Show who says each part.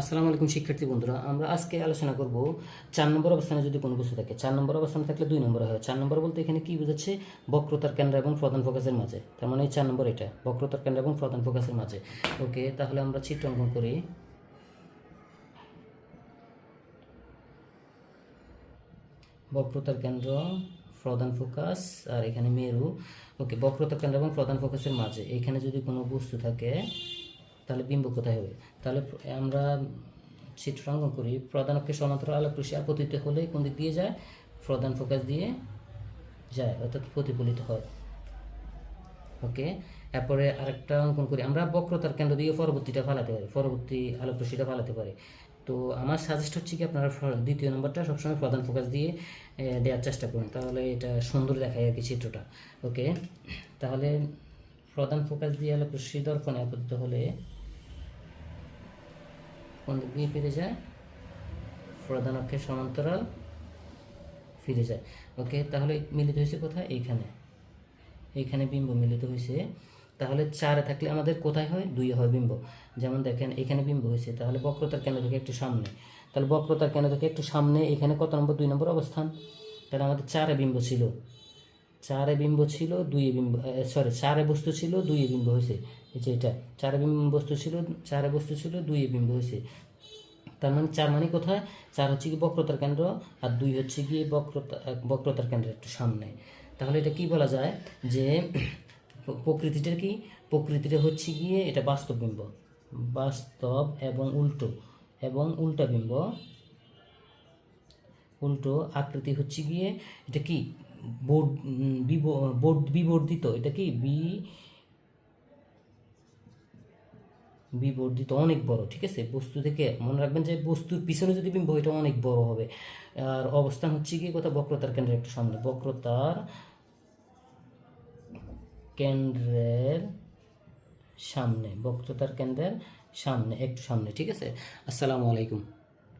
Speaker 1: আসসালামু আলাইকুম শিক্ষার্থী বন্ধুরা, আমরা আজকে আলোচনা করব চার নম্বর অবস্থানে যদি কোনো বস্তু থাকে, চার নম্বর অবস্থানে থাকলে দুই নম্বর হয়। চার নম্বর বলতে এখানে কি বোঝাচ্ছে? বক্রতার কেন্দ্র এবং প্রধান ফোকাসের মাঝে। তার মানে এই চার নম্বর এটা, বক্রতার কেন্দ্র এবং প্রধান ফোকাসের মাঝে। ওকে তাহলে আমরা চিত্র অঙ্কন করি। বক্রতার কেন্দ্র, প্রধান ফোকাস আর এখানে মেরু। ওকে বক্রতার কেন্দ্র এবং প্রধান ফোকাসের মাঝে। এখানে যদি কোনো বস্তু থাকে তাহলে বিম্ব কোথায় হবে? তাহলে আমরা চিত্রাঙ্কন করি। প্রধান অক্ষে সমান্তরাল আলোক আপতিত হলে কোন দিক দিয়ে যায়? প্রধান ফোকাস দিয়ে যায়, অর্থাৎ প্রতিফলিত হয়। ওকে? এরপরে আরেকটা অঙ্কন করি। আমরা বক্রতার কেন্দ্র দিয়ে পরবর্তীটা ফালাতে পারি, পরবর্তী আলোক রশ্মিটা ফালাতে পারি। তো আমার সাজেস্ট হচ্ছে কি, আপনারা দ্বিতীয় নম্বরটা সবসময় প্রধান ফোকাস দিয়ে দেওয়ার চেষ্টা করুন। তাহলে এটা সুন্দর দেখায় আর কি চিত্রটা। ওকে? তাহলে প্রধান ফোকাস দিয়ে আলোক রশ্মি দর্পণে আপতিত হলে কোন দিক দিয়ে ফিরে যায়। প্রধান অক্ষের সমান্তরাল ফিরে যায়। ওকে, তাহলে মিলিত হয়েছে কোথায়? এইখানে। এইখানে বিম্ব মিলিত হয়েছে। তাহলে চারে থাকলে আমাদের কোথায় হয়? দুই হয় বিম্ব। যেমন দেখেন এখানে বিম্ব হয়েছে। তাহলে বক্রতার কেন্দ্র থেকে একটু সামনে। তাহলে বক্রতার কেন্দ্র থেকে একটু সামনে এখানে কত নম্বর? দুই নম্বর অবস্থান। তাহলে আমাদের চারে বিম্ব ছিল। চারে বিম্ব ছিল, দুইয়ে বিম্ব সরি চারে বস্তু ছিল, দুইয়ে বিম্ব হয়েছে। এই যে এটা, চারে বিম্ব বস্তু ছিল, চারে বস্তু ছিল, দুইয়ে বিম্ব হয়েছে। তার মানে চার মানে কোথায়? চার হচ্ছে কি বক্রতার কেন্দ্র, আর দুই হচ্ছে গিয়ে বক্রতা বক্রতার কেন্দ্রের একটু সামনে। তাহলে এটা কি বলা যায়? যে প্রকৃতিটা কি? প্রকৃতিটা হচ্ছে গিয়ে এটা বাস্তব বিম্ব। বাস্তব এবং উল্টো। এবং উল্টা বিম্ব। উল্টো আকৃতি হচ্ছে গিয়ে এটা কি? বোর্ড বোর্ড বিবর্ধিত, এটা কি? বি, বিবর্ধিত অনেক বড়, ঠিক আছে? বস্তু থেকে মনে রাখবেন যে বস্তুর পিছনে যদি বিম্ব এটা অনেক বড় হবে। আর অবস্থান হচ্ছে কি? কোথাও বক্রতার কেন্দ্রের একটু সামনে। বক্রতার কেন্দ্রের সামনে, বক্রতার কেন্দ্রের সামনে, একটু সামনে, ঠিক আছে? আসসালামু আলাইকুম।